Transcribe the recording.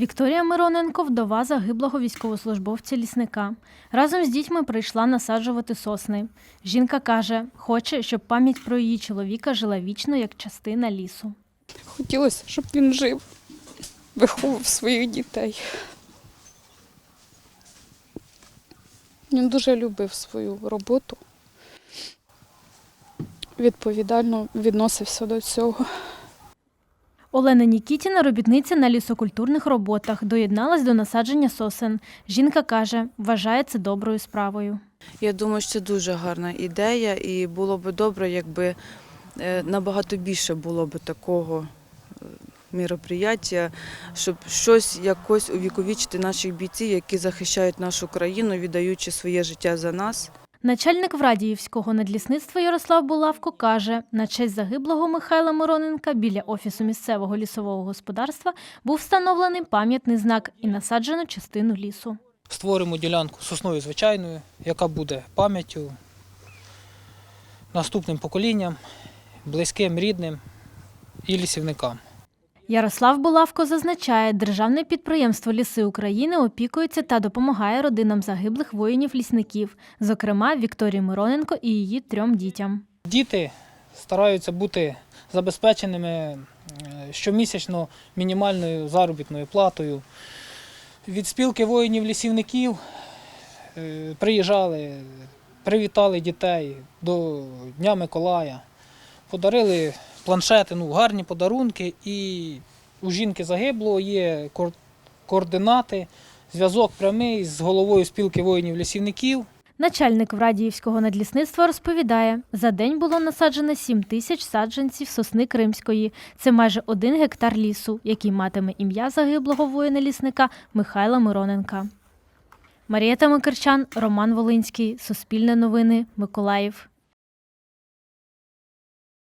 Вікторія Мироненко вдова загиблого військовослужбовця лісника. Разом з дітьми прийшла насаджувати сосни. Жінка каже, хоче, щоб пам'ять про її чоловіка жила вічно як частина лісу. Хотілося, щоб він жив, виховував своїх дітей. Він дуже любив свою роботу, відповідально відносився до цього. Олена Нікітіна, робітниця на лісокультурних роботах, доєдналась до насадження сосен. Жінка каже, вважає це доброю справою. Я думаю, що це дуже гарна ідея, і було б добре, якби е, набагато більше було б такого е, міроприяття, щоб щось якось увіковічити наших бійців, які захищають нашу країну, віддаючи своє життя за нас. Начальник Врадіївського надлісництва Ярослав Булавко каже, на честь загиблого Михайла Мироненка біля офісу місцевого лісового господарства був встановлений пам'ятний знак і насаджено частину лісу. Створимо ділянку сосною звичайною, яка буде пам'яттю наступним поколінням, близьким, рідним і лісівникам. Ярослав Булавко зазначає, державне підприємство Ліси України опікується та допомагає родинам загиблих воїнів-лісників, зокрема Вікторії Мироненко і її трьом дітям. Діти стараються бути забезпеченими е, щомісячно мінімальною заробітною платою. Від спілки воїнів-лісівників е, приїжджали, привітали дітей до Дня Миколая, подарили планшети, ну, гарні подарунки. І у жінки загиблого є координати, зв'язок прямий з головою спілки воїнів-лісівників. Начальник Врадіївського надлісництва розповідає, за день було насаджено 7 тисяч саджанців сосни Кримської. Це майже один гектар лісу, який матиме ім'я загиблого воїна-лісника Михайла Мироненка. Марія Тамикарчан, Роман Волинський, Суспільне новини, Миколаїв.